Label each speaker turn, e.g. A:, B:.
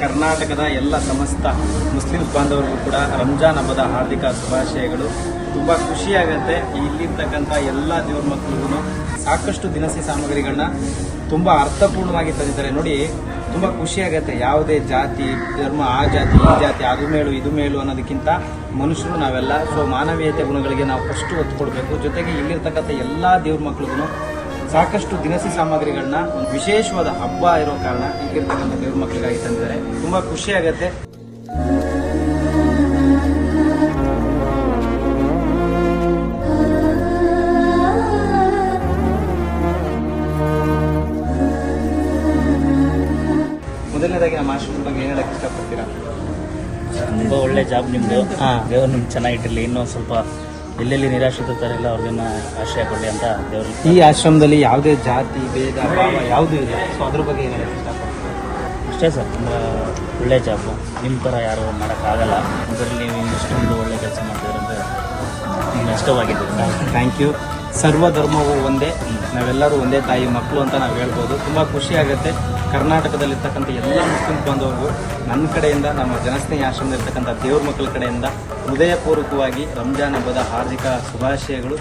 A: ಕರ್ನಾಟಕದ ಎಲ್ಲ ಸಮಸ್ತ ಮುಸ್ಲಿಂ ಬಾಂಧವರಿಗೂ ಕೂಡ ರಂಜಾನ್ ಹಬ್ಬದ ಹಾರ್ದಿಕ ಶುಭಾಶಯಗಳು. ತುಂಬ ಖುಷಿಯಾಗುತ್ತೆ ಇಲ್ಲಿರ್ತಕ್ಕಂಥ ಎಲ್ಲ ದೇವ್ರ ಮಕ್ಕಳಿಗೂ ಸಾಕಷ್ಟು ದಿನಸಿ ಸಾಮಗ್ರಿಗಳನ್ನ ತುಂಬ ಅರ್ಥಪೂರ್ಣವಾಗಿ ತಂದಿದ್ದಾರೆ. ನೋಡಿ, ತುಂಬ ಖುಷಿಯಾಗತ್ತೆ ಯಾವುದೇ ಜಾತಿ, ಧರ್ಮ, ಆ ಜಾತಿ, ಈ ಜಾತಿ, ಅದು ಮೇಲು, ಇದು ಮೇಲು ಅನ್ನೋದಕ್ಕಿಂತ ಮನುಷ್ಯರು ನಾವೆಲ್ಲ. ಸೊ ಮಾನವೀಯತೆ ಗುಣಗಳಿಗೆ ನಾವು ಫಸ್ಟು ಒತ್ತು ಕೊಡಬೇಕು. ಜೊತೆಗೆ ಇಲ್ಲಿರ್ತಕ್ಕಂಥ ಎಲ್ಲ ದೇವ್ರ ಮಕ್ಳಿಗೂ ಸಾಕಷ್ಟು ದಿನಸಿ ಸಾಮಗ್ರಿಗಳನ್ನ ಒಂದು ವಿಶೇಷವಾದ ಹಬ್ಬ ಇರೋ ಕಾರಣ ಈಗಿರ್ತಕ್ಕಂಥ ದೇವ್ರ ಮಕ್ಕಳಿಗಾಗಿ ತಂದಿದ್ದಾರೆ. ತುಂಬಾ ಖುಷಿ ಆಗತ್ತೆ. ಮೊದಲನೇದಾಗಿ ನಮ್ಮ ಆಶ್ರಮದ ಬಗ್ಗೆ ಏನ್ ಹೇಳಕ್ ಇಷ್ಟಪಡ್ತೀರಾ?
B: ತುಂಬಾ ಒಳ್ಳೆ ಜಾಬ್
A: ನಿಮ್ದು.
B: ದೇವ್ರು ನಿಮ್ಗೆ ಚೆನ್ನಾಗಿಟ್ಟಿರಲಿ ಇನ್ನೂ ಸ್ವಲ್ಪ ಎಲ್ಲೆಲ್ಲಿ ನಿರಾಶ್ರಿತರಿಲ್ಲ ಅವ್ರಿಗೆಲ್ಲ ಆಶ್ರಯ ಕೊಡಲಿ ಅಂತ ದೇವರು
A: ಈ ಆಶ್ರಮದಲ್ಲಿ ಯಾವುದೇ ಜಾತಿ ಭೇದ ಭಾವ ಯಾವುದೂ ಇಲ್ಲ. ಸೊ ಅದ್ರ ಬಗ್ಗೆ ಏನು
B: ಅಷ್ಟೇ ಸರ್ ತುಂಬ ಒಳ್ಳೆ ಜಾಬು. ನಿಮ್ಮ ಥರ ಯಾರೂ ಮಾಡೋಕ್ಕಾಗಲ್ಲ. ಅದರಲ್ಲಿ ನೀವು ಇಷ್ಟೊಂದು ಒಳ್ಳೆ ಕೆಲಸ ಮಾಡ್ತಿದ್ರೆ ಅಂದರೆ ನಿಮ್ಗೆ ಇಷ್ಟವಾಗಿದ್ದು
A: ಥ್ಯಾಂಕ್ ಯು ಸರ್ವ ಧರ್ಮವು ಒಂದೇ. ನಾವೆಲ್ಲರೂ ಒಂದೇ ತಾಯಿ ಮಕ್ಕಳು ಅಂತ ನಾವು ಹೇಳ್ಬೋದು. ತುಂಬ ಖುಷಿ ಆಗುತ್ತೆ. ಕರ್ನಾಟಕದಲ್ಲಿರ್ತಕ್ಕಂಥ ಎಲ್ಲ ಮುಸ್ಲಿಂ ಬಾಂಧವರು ನನ್ನ ಕಡೆಯಿಂದ, ನಮ್ಮ ಜನಸ್ನೇಹಿ ಆಶ್ರಮದಲ್ಲಿರ್ತಕ್ಕಂಥ ದೇವ್ರ ಮಕ್ಕಳ ಕಡೆಯಿಂದ ಹೃದಯಪೂರ್ವಕವಾಗಿ ರಂಜಾನ್ ಹಬ್ಬದ ಹಾರ್ದಿಕ ಶುಭಾಶಯಗಳು.